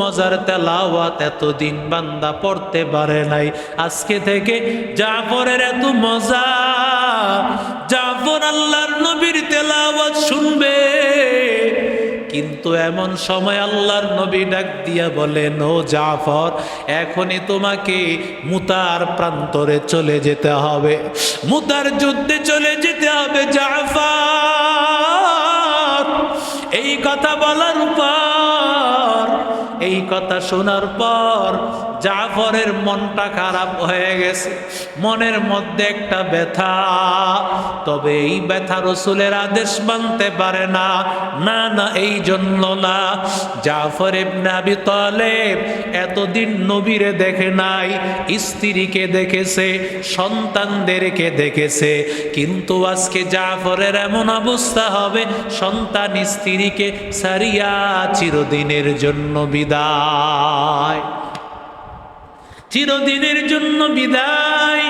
মজার তেলাওয়াত, এতদিন বান্দা পড়তে পারে নাই। আজকে থেকে জাফরের এত মজা, জাফর আল্লাহর নবীর তেলাওয়াত শুনবে। কিন্তু এমন সময় আল্লাহর নবী ডাক দিয়া বলেন ও জাফর, এখনই তোমাকে মুতার প্রান্তরে চলে যেতে হবে। মুতার যুদ্ধে চলে যেতে হবে জাফর। এই কথা বলার পর এই কথা শোনার পর জাফরের মনটা খারাপ হয়ে গেছে। মনের মধ্যে একটা ব্যথা। তবে এই ব্যথা রসুলের আদেশ মানতে পারে না। না না এই জন্য না। জাফর আবি তালেব এতদিন নবীরে দেখে নাই, স্ত্রীকে দেখেছে, সন্তানদেরকে দেখেছে। কিন্তু আজকে জাফরের এমন অবস্থা হবে, সন্তান স্ত্রীকে সারিয়া চিরদিনের জন্য বিদায়। চিরদিনের জন্য বিদায়।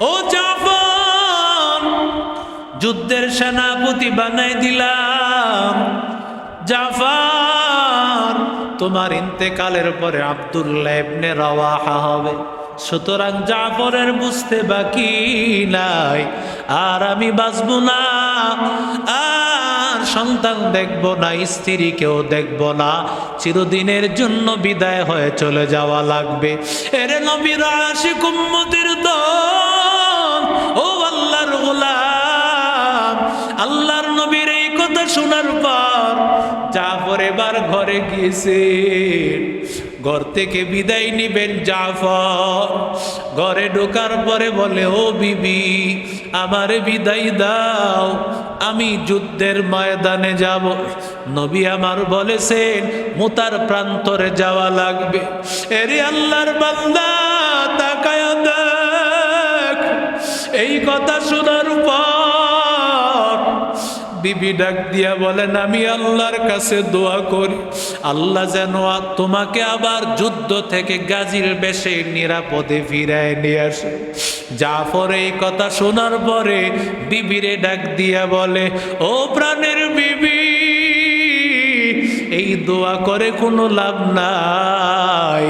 ও জাফর, যুদ্ধের সেনাপতি বানাই দিলাম। জাফর, তোমার ইন্তেকালের পরে আব্দুল্লাহ ইবনে রওয়াহা হবে। সুতরাং জাফরের বুঝতে বাকি নাই। আর আমি বাঁচব না। আর সন্তান দেখব না, স্ত্রীকেও দেখব না। চিরদিনের জন্য বিদায় হয়ে চলে যাওয়া লাগবে। এরে নবীর আশিক উম্মতির দল, ও আল্লাহর গোলাম। আল্লাহর নবীর এই কথা শোনার পর জাফর এবার ঘরে গিয়েছে। ঘর থেকে বিদায় নিবেন জাফর। ঘরে ঢোকার পরে বলে, ও বিবি, আমার বিদায় দাও। আমি যুদ্ধের ময়দানে যাব। নবী আমার বলেছেন, মুতার প্রান্তরে যাওয়া লাগবে। এরে আল্লাহর বান্দা, তাকায় দেখ। এই কথা শোনার পর বিবি ডাক দিয়া বলেন, আমি আল্লাহর কাছে দোয়া করি। আল্লাহ যেন তোমাকে আবার যুদ্ধ থেকে গাজীর বেশে নিরাপদে ফিরায় নিয়ে আসে। জাফর এই কথা শোনার পরে বিবিরে ডাক দিয়া বলে, ও প্রাণের বিবি, এই দোয়া করে কোনো লাভ নাই।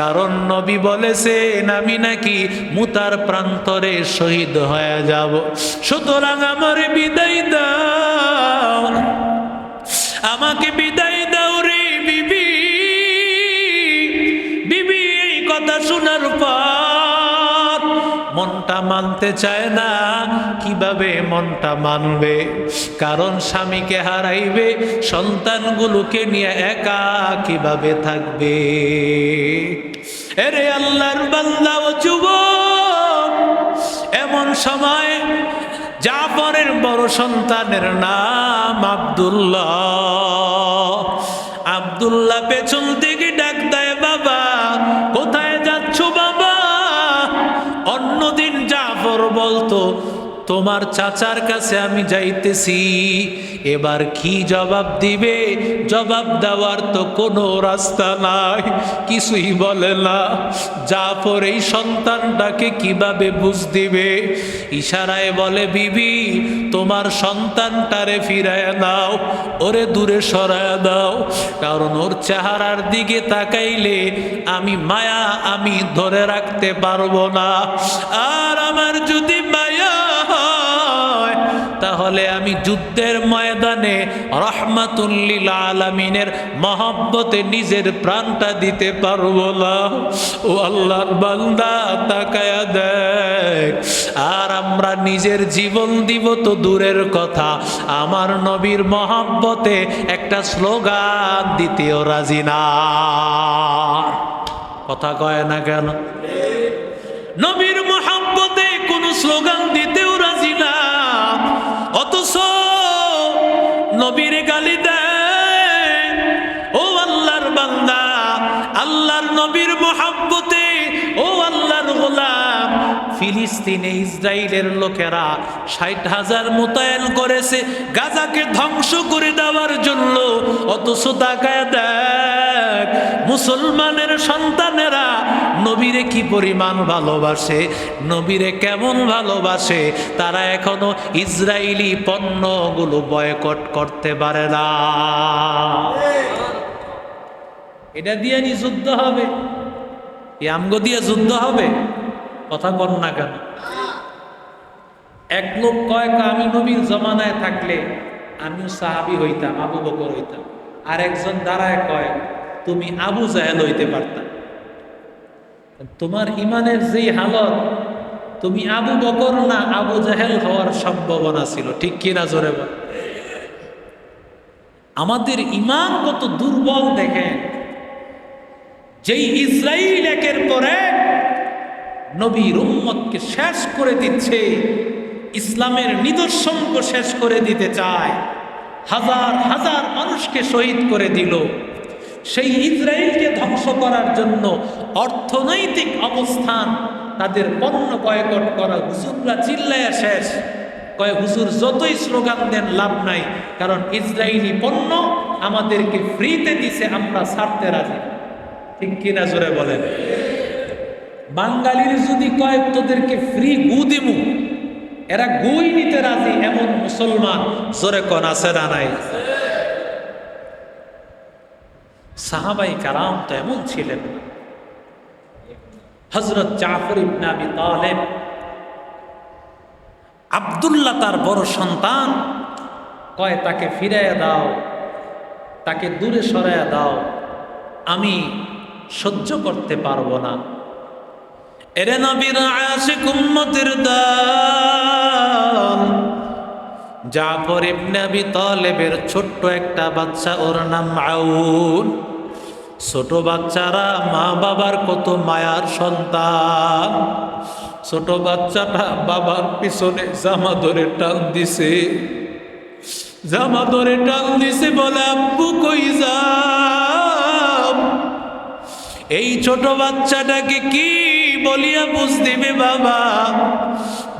কারণ নবী বলেছেন, আমি নাকি মুতার প্রান্তরে শহীদ হয়ে যাব। সুতরাং আমার বিদায় দাও। আমাকে বিদায় দাও রে বিবি। বিবি, এই কথা শোনার পর মনটা মানতে চায় না, কীভাবে মনটা মানবে? কারণ স্বামীকে হারাইবে, সন্তানগুলোকে নিয়ে একা কীভাবে থাকবে? এরে আল্লাহর বান্দা ও যুবক, এমন সময় জাফরের বড় সন্তানের নাম আবদুল্লাহ। আবদুল্লাহ পেছন থেকে ডাক দেয়, বাবা, কোথায় যাচ্ছ বাবা? অন্যদিন জাফর বলতো তোমার চাচার কাছে আমি যাইতেছি। এবার কি জবাব দিবে? জবাব দেওয়ার তো কোনো রাস্তা নাই, কিছুই বলে না। যা জাফর এই সন্তানটাকে কীভাবে বুঝ দিবে ইশারায় বলে, বিবি, তোমার সন্তানটারে ফিরায় দাও ওরে দূরে সরায় দাও। কারণ ওর চেহারার দিকে তাকাইলে আমি মায়া আমি ধরে রাখতে পারব না। আর আমার যদি মায়া তাহলে আমি যুদ্ধের ময়দানে রহমাতুল্লিল আলমিনের মহব্বতে নিজের প্রাণটা দিতে পারব না। ও আল্লাহর বান্দা, তাকায়া দেখ। আর আমরা নিজের জীবন দিব তো দূরের কথা। আমার নবীর মহব্বতে একটা স্লোগান দ্বিতীয় রাজি না। কথা কয় না কেন? নবীর মহাব্বতে কোন স্লোগান অথচ নবীর গালি দেয়। ও আল্লাহর বান্দা, আল্লাহর নবীর মহাব্বতে, ও আল্লাহর গোলাম, ফিলিস্তিনে ইসরায়েলের লোকেরা ষাট হাজার মোতায়েন করেছে, গাজাকে ধ্বংস করে দেওয়ার জন্য, অথচ তাকায় দেখ মুসলমানের সন্তানেরা নবীরে কি পরিমাণ ভালোবাসে? নবীরে কেমন ভালোবাসে? তারা এখনও ইসরায়েলি পণ্যগুলো বয়কট করতে পারে না। এটা দিয়ে নি যুদ্ধ হবে? এই আমগো দিয়ে যুদ্ধ হবে? কথা কর না কেন? এক লোক কয়েক আমি নবীর জমানায় থাকলে আমিও সাহাবি হইতাম, আবু বকর হইতাম। আর একজন দাঁড়ায় কয় তুমি আবু জাহেল হইতে পারতাম তোমার ইমানের যেই হালত, তুমি আবু বকর না আবু জাহেল হওয়ার সম্ভাবনা ছিল, ঠিক কিনা জোরে আমাদের ইমান কত দুর্বল দেখেন। যেই ইসরাইল একের পর নবীর উম্মতকে শেষ করে দিচ্ছে, ইসলামের নিদর্শনকে শেষ করে দিতে চায়, হাজার হাজার মানুষকে শহীদ করে দিল। সেই ইসরায়েলকে ধ্বংস করার জন্য অর্থনৈতিক অবস্থান তাদের পণ্য বয়কট করা হুজুররা চিল্লায়া শেষ। কয়, হুজুর, যতই স্লোগান দেন, লাভ নাই, কারণ ইসরায়েলি পণ্য আমাদেরকে ফ্রিতে দিছে, আমরা ছাড়তে রাজি। ঠিক কিনা জোরে বলেন? বাঙালির যদি কয়, তোদেরকে ফ্রি গু দিমু, এরা গুই নিতে রাজি, এমন মুসলমান। জোরে কন, আছে না নাই? সাহাবাই কারাম তো এমন ছিলেন। হজরত জাফর ইবনাবি তালেব, আব্দুল্লাহ তার বড় সন্তান, কয়, তাকে ফিরাইয়া দাও, তাকে দূরে সরাইয়া দাও, আমি সহ্য করতে পারব না। এরে নবীর আশিক উম্মতের দান। জাফর ইবনে আবি তালেবের ছোট্ট একটা বাচ্চা, ওর নাম আউন ছোট বাচ্চারা মা বাবার কত মায়ার সন্তান। ছোট বাচ্চাটা বাবার পিছনে জামা ধরে টান দিছে। জামা ধরে টান দিছে বলে, আব্বু কই যাম? এই ছোট বাচ্চাটাকে কি বলিয়া বুঝ দিবে বাবা?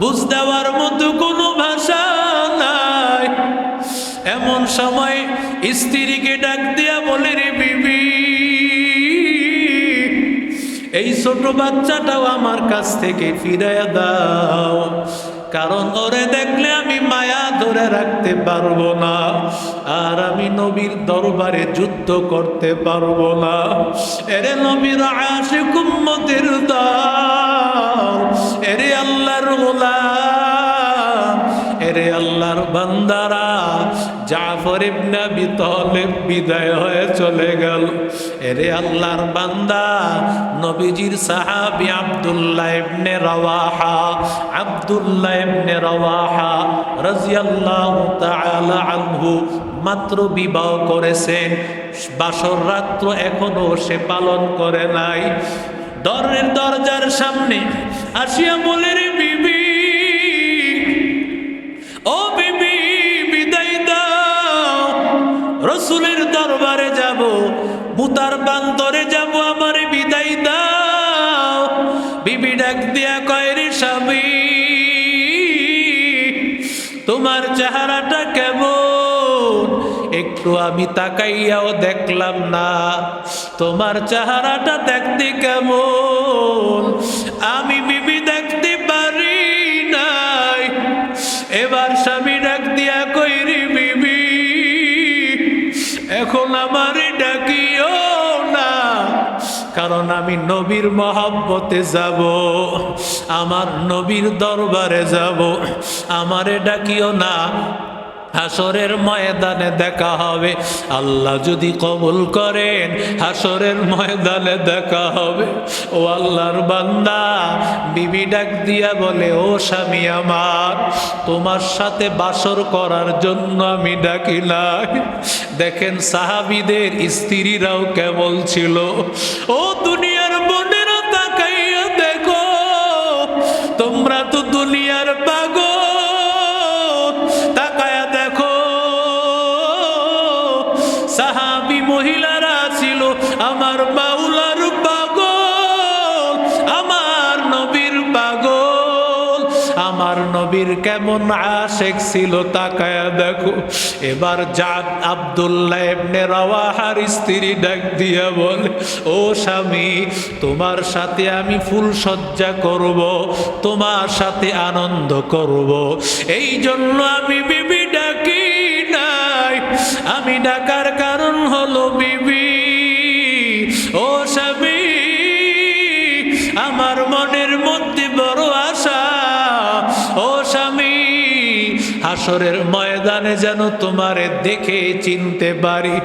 বুঝ দেওয়ার মতো কোনো ভাষা নাই। এমন সময় স্ত্রীকে ডাক দিয়া বলে, রে এই ছোট বাচ্চাটাও আমার কাছ থেকে ফিরাইয়া দাও। কারণ ওরে দেখলে আমি মায়া ধরে রাখতে পারব না, আর আমি নবীর দরবারে যুদ্ধ করতে পারব না। এরে নবীর আশে কুম্মতের দা এরে এরে আল্লাহর বান্দারা, জাফর ইবনে আবি তালেব বিদায় হয়ে চলে গেল। এরে আল্লাহর বান্দা, নবীজির সাহাবী আব্দুল্লাহ ইবনে রাওয়াহা, আব্দুল্লাহ ইবনে রাওয়াহা রাদিয়াল্লাহু তাআলা আনহু মাত্র বিবাহ করেছেন বাসর রাত্র এখনও সে পালন করে নাই। দরের দরজার সামনে আসিয়া বলে, রে মুতার বান্তরে যাব, আমার বিদায় দাও। বিবি ডাক দিয়া কয়, রে স্বামী, তোমার চেহারাটা কেমন? একটু আমি তাকাইয়াও দেখলাম না। তোমার চেহারাটা দেখতে কেমন? কারণ আমি নবীর মহাব্বতে যাব আমার নবীর দরবারে যাব। আমারে ডাকিও না হাসরের ময়দানে দেখা হবে। আল্লাহ যদি কবুল করেন, হাসরের ময়দানে দেখা হবে। ও আল্লাহর বান্দা, বিবি ডাক দিয়া বলে, ও স্বামী আমার, তোমার সাথে বাসর করার জন্য আমি ডাকি নাই। দেখেন সাহাবিদের স্ত্রীরাও কেমন ছিল। ও দুনিয়ার মহিলারা ছিল আমার বাউলার পাগল, আমার নবীর পাগল। আমার নবীর কেমন আশেক ছিল তাকায়া দেখো। এবার জাদ আব্দুল্লাহ রাওয়াহার স্ত্রী ডাক দিয়া বলে, ও স্বামী, তোমার সাথে আমি ফুল সজ্জা করব, তোমার সাথে আনন্দ করব। এই জন্য আমি বিবি ডাকি নাই। আমি ডাকার বিবি, ও স্বামী, আমার মনের মধ্যে বড় আশা। ও স্বামী ময়দানে যেন তোমারে দেখে চিনতে পারি,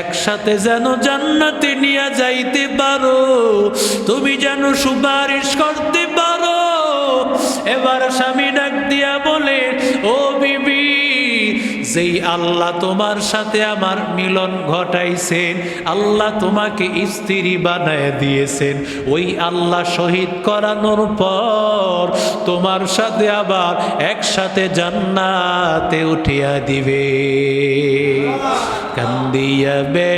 একসাথে যেন জান্নাতে নিয়ে যাইতে পারো। তুমি যেন সুপারিশ করতে পারো। এবার স্বামী ডাক যেই আল্লাহ তোমার সাথে আমার মিলন ঘটাইছেন, আল্লাহ তোমাকে স্ত্রী বানায় দিয়েছেন। ওই আল্লাহ শহীদ করানোর পর তোমার সাথে আবার একসাথে জান্নাতে উঠিয়া দিবে। কান্দিয়া বে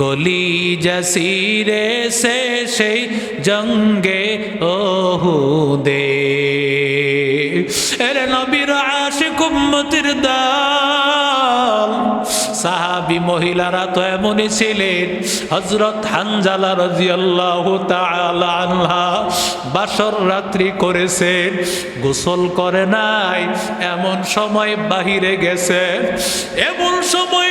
কলি জসিরে সে সেই জঙ্গে ওহুদে। এর নবীর আশিক দাল, সাহাবি মহিলারা তো এমনই ছিলেন। হজরত হানজালা রাজিয়াল্লাহু তাআলা আনহা বাসর রাত্রি করেছেন, গোসল করে নাই, এমন সময় বাহিরে গেছে এমন সময়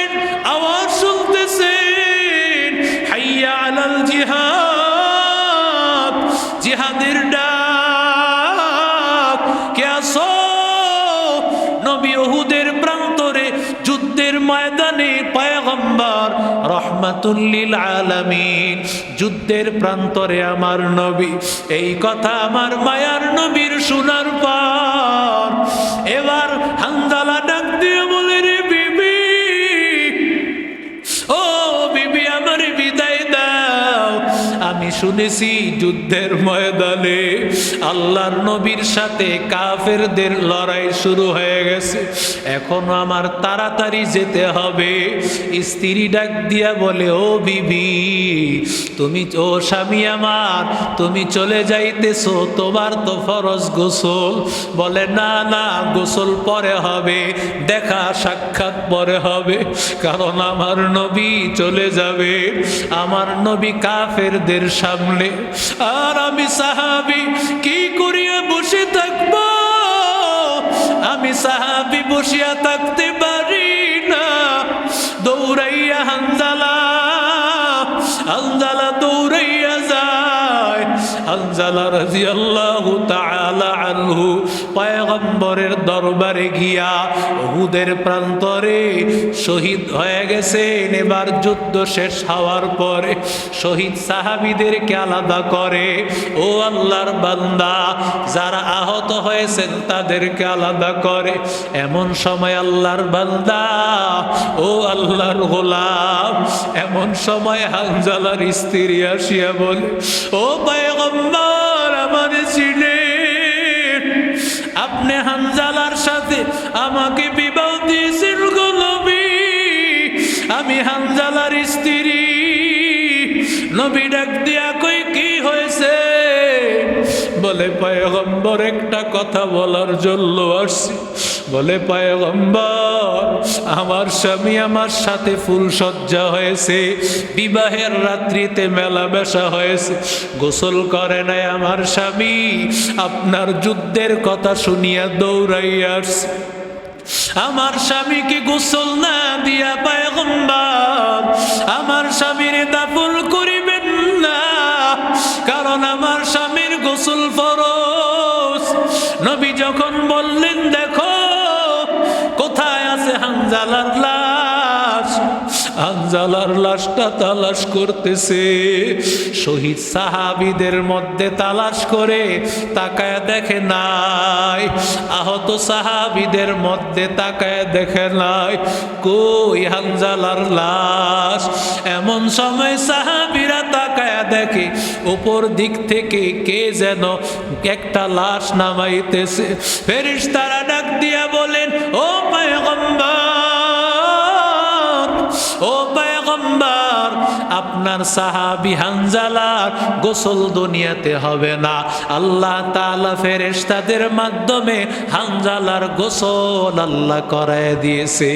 রহমাতুল্লিল আলামিন। যুদ্ধের প্রান্তরে আমার নবী এই কথা আমার মায়ার নবীর শোনার পর এবার শুনেছি যুদ্ধের ময়দানে আল্লাহর নবীর সাথে কাফেরদের লড়াই শুরু হয়ে গেছে। এখন আমার তাড়াতাড়ি যেতে হবে। স্ত্রী ডাক দিয়া বলে, ও বিবি, তুমি ও স্বামী আমার, তুমি চলে যাইতেছো, তোমার তো ফরজ গোসল। বলে, না না, গোসল পরে হবে, দেখা সাক্ষাৎ পরে হবে, কারণ আমার নবী চলে যাবে। আমার নবী কাফেরদের সামনে। আর আমি সাহাবি, কি করিয়া বসে থাকব? আমি সাহাবি বসিয়া থাকতে পারি না। দৌড়াইয়া হানজালা হানজালা দৌড়াইয়া যায়। হানজালা রাদিয়াল্লাহু তাআলা আনহু, পয়গম্বরের দরবারে গিয়া উহুদের প্রান্তরে শহীদ হয়ে গেছেন। এবার যুদ্ধ শেষ হওয়ার পরে শহীদ সাহাবীদেরকে আলাদা করে, ও আল্লাহর বান্দা, যারা আহত হয়েছেন তাদেরকে আলাদা করে। এমন সময় আল্লাহর বান্দা, ও আল্লাহর গোলাম, এমন সময় হানজালার স্ত্রী আসিয়া বলে, ও পয়গম্বর বলে, পয়গম্বর, একটা কথা বলার জন্য আসছি। বলে, পয়গম্বর, আমার স্বামী আমার সাথে ফুল সজ্জা হয়েছে, বিবাহের রাত্রিতে মেলামেশা হয়েছে। গোসল করে নাই আমার স্বামী, আপনার যুদ্ধের কথা শুনিয়া দৌড়াইয়া আসছে। আমার স্বামীকে গোসল না দিয়া পায়গম্বর? আমার স্বামীর দাফন করিবেন না, কারণ আমার স্বামীর গোসল ফরজ। নবী যখন বললেন, দেখো, কোথায় আছে হানজালার লাশ? হানজালার লাশটা তালাশ করতেছে। শহীদ সাহাবিদের মধ্যে তালাশ করে তাকায় দেখে নাই। আহত সাহাবিদের মধ্যে তাকায় দেখে নাই। কই হানজালার লাশ? এমন সময় তাকায় দেখে উপর দিক থেকে কে যেন একটা লাশ নামাইতেছে। ফেরিস তারা ডাক দিয়া বলেন, ও পয়গম্বর ও পয়গম্বর, আপনার সাহাবি হানজালার গোসল দুনিয়াতে হবে না। আল্লাহ তাআলা ফেরেশতাদের মাধ্যমে হানজালার গোসল আল্লাহ করায় দিয়েছে।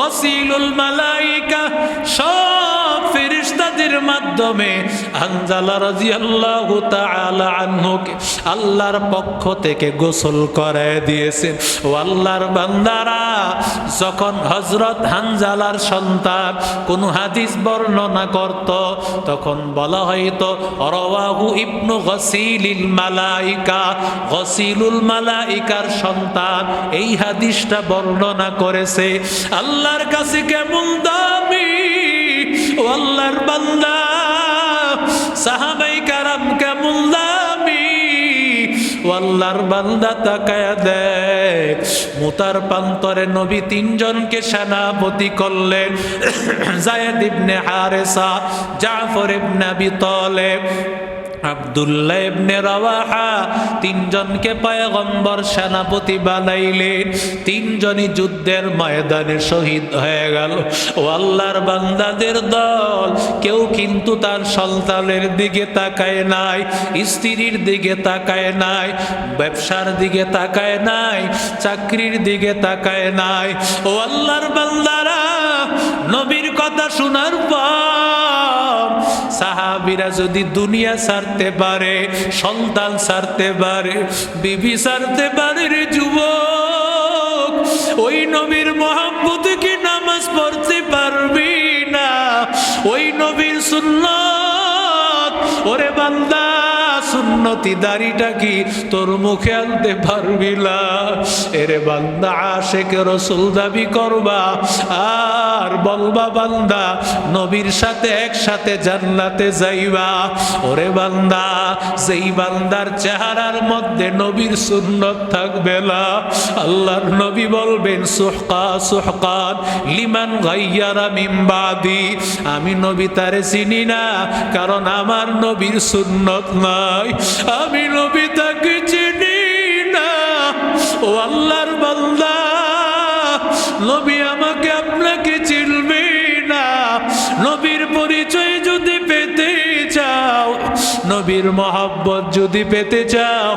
গসিলুল মালাইকা সব ফেরেশতাদের মাধ্যমে হানজালা রাদিয়াল্লাহু আল্লাহর পক্ষ থেকে গোসল করায় দিয়েছেন। ও আল্লাহর বান্দারা, যখন হযরত হানজালার সন্তান কোন হাদিস বর্ণনা করত, তখন বলা হয়তো রওয়াহু ইবনু গসিলিল মালাইকা। গসিলুল মালাইকার সন্তান এই হাদিসটা বর্ণনা করেছে। আল্লাহর কাছে কেমন ও আল্লাহর বান্দা, সাহাবাই কারাম কেমন দামি? আল্লাহর বান্দা তাকায়া দেখ, মুতার প্রান্তরে নবী তিনজনকে সেনাপতি করলেন। জায়েদ ইবনে হারেসা, জাফর ইবনে আবি তালেব আব্দুল্লাহ ইবনে রাওয়াহা তিনজনকে পয়গম্বর সেনাপতি বানাইলেন। তিনজনই যুদ্ধের ময়দানে শহীদ হয়ে গেল। ও আল্লাহর বান্দাদের দল, কেউ কিন্তু তার সন্তানের দিকে তাকায় নাই, স্ত্রীর দিকে তাকায় নাই, ব্যবসার দিকে তাকায় নাই, চাকরির দিকে তাকায় নাই। ও আল্লাহর বান্দারা, নবীর কথা শোনার পর সাহাবিরা যদি দুনিয়া সারতে পারে, সন্তান সারতে পারে, বিবি সারতে পারে রে যুবক, ওই নবীর মহাব্বত কি নামাজ পড়তে পারবি না? ওই নবীর সুন্নত, ওরে বান্দা সুন্নতি দাড়িটা কি তোর মুখে আনতে পারবি না? এরে বান্দা, আশেক রসুল দাবি করবা। আর বলবা, বান্দা, নবীর সাথে একসাথে জান্নাতে যাইবা। ওরে বান্দা, যেই বান্দার চেহারার মধ্যে নবীর সুন্নত থাকবে না, আল্লাহর নবী বলবেন, সুহকা সুহকান লিমান গাইয়ারা মিমবাদি আমি নবী তারে চিনি না, কারণ আমার নবীর সুন্নত নাই। আমি নবী তাকে চিনি না। ও আল্লাহর বান্দা নবী আমাকে নবীর মহাব্বত যদি পেতে চাও,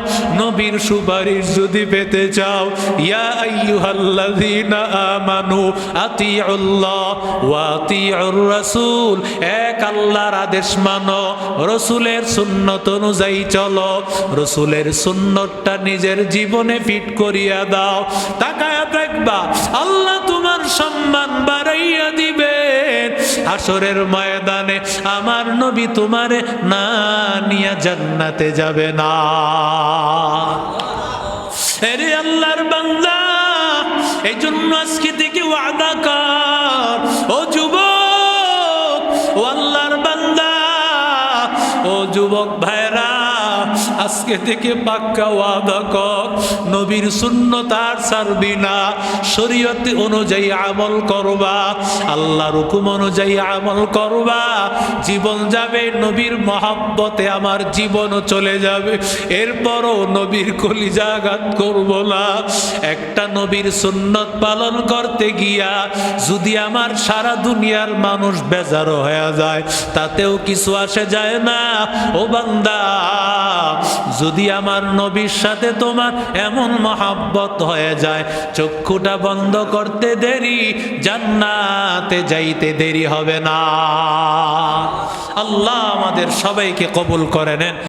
নবীর সুপারিশ যদি পেতে চাও, ইয়া আইয়ুহাল্লাযীনা আমানু আতিউল্লাহ ওয়া আতিউর রাসূল, এক আল্লাহর আদেশ মানো, রসুলের সুন্নত অনুযায়ী চলো, রসুলের সুন্নতটা নিজের জীবনে ফিট করিয়া দাও, তাকায়া দেখবা, আল্লাহ তোমার সম্মান বাড়াইয়া দিবেন আসরের ময়দানে আমার নবী তোমারে না নিয়া জান্নাতে যাবে না। এরে আল্লাহর বান্দা এই জন্য আজকে থেকে ওয়াদা কর। ও যুবক, ও আল্লাহর বান্দা, ও যুবক ভাইরা আজকে থেকে পাক্কা ওয়াদা কর। নবীর শূন্যতার ছাড়বি না। শরীয়তে অনুযায়ী আমল করবা। আল্লাহর হুকুম অনুযায়ী আমল করবা। জীবন যাবে, নবীর মহাব্বতে আমার জীবনও চলে যাবে। এরপরও নবীর কলিজাঘাত করব না। একটা নবীর সুন্নত পালন করতে গিয়া যদি আমার সারা দুনিয়ার মানুষ বেজারো হয়ে যায়, তাতেও কিছু আসে যায় না। ও বান্দা যদি আমার নবীর সাথে তোমার এমন মহাব্বত হয়ে যায়, চক্ষুটা বন্ধ করতে দেরি, জান্নাতে যাইতে দেরি হবে না। আল্লাহ আমাদের সবাইকে কবুল করে নেন।